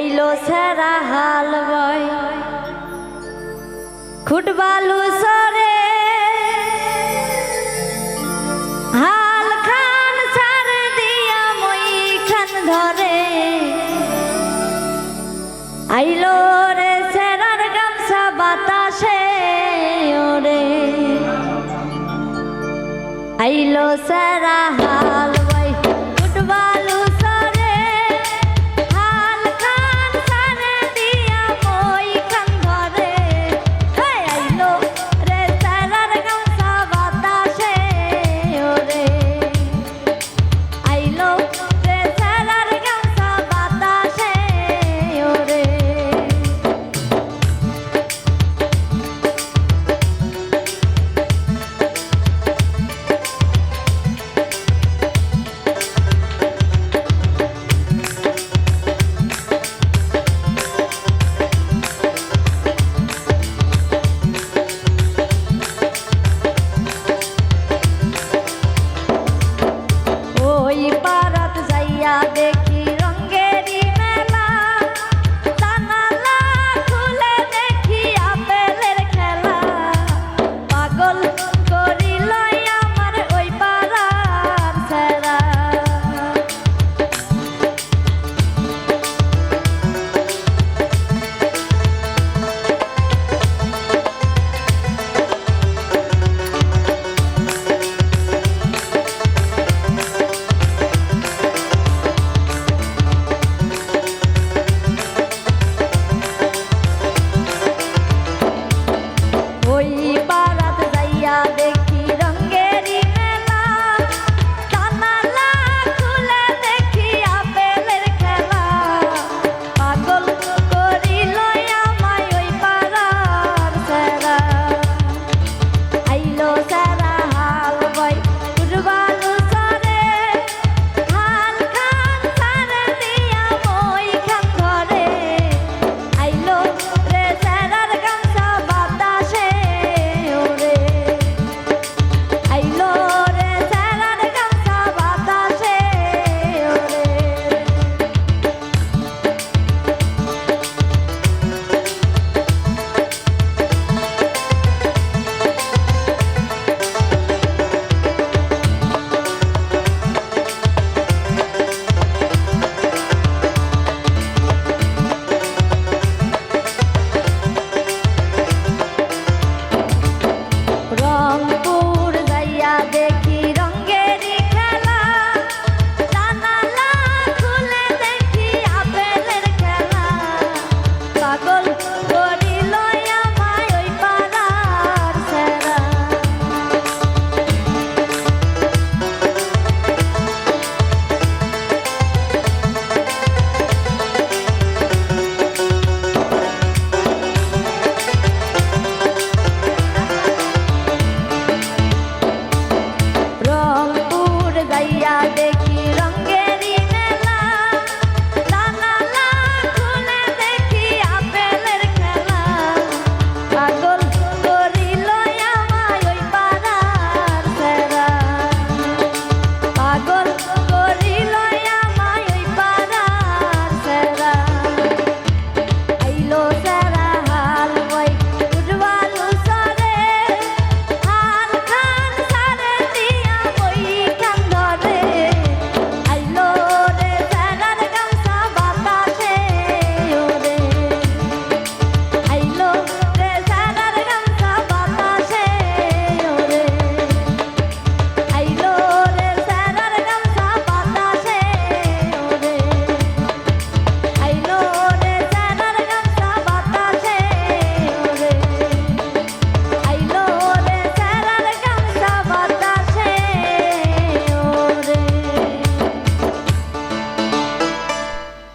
আইলো সেরা হাল বয়। খুটবালু সরে। হাল খান সার দিয়া মই খান ধরে। আইলো রে সেরার গামছা বাতাসে ওরে। আইলো সেরা হাল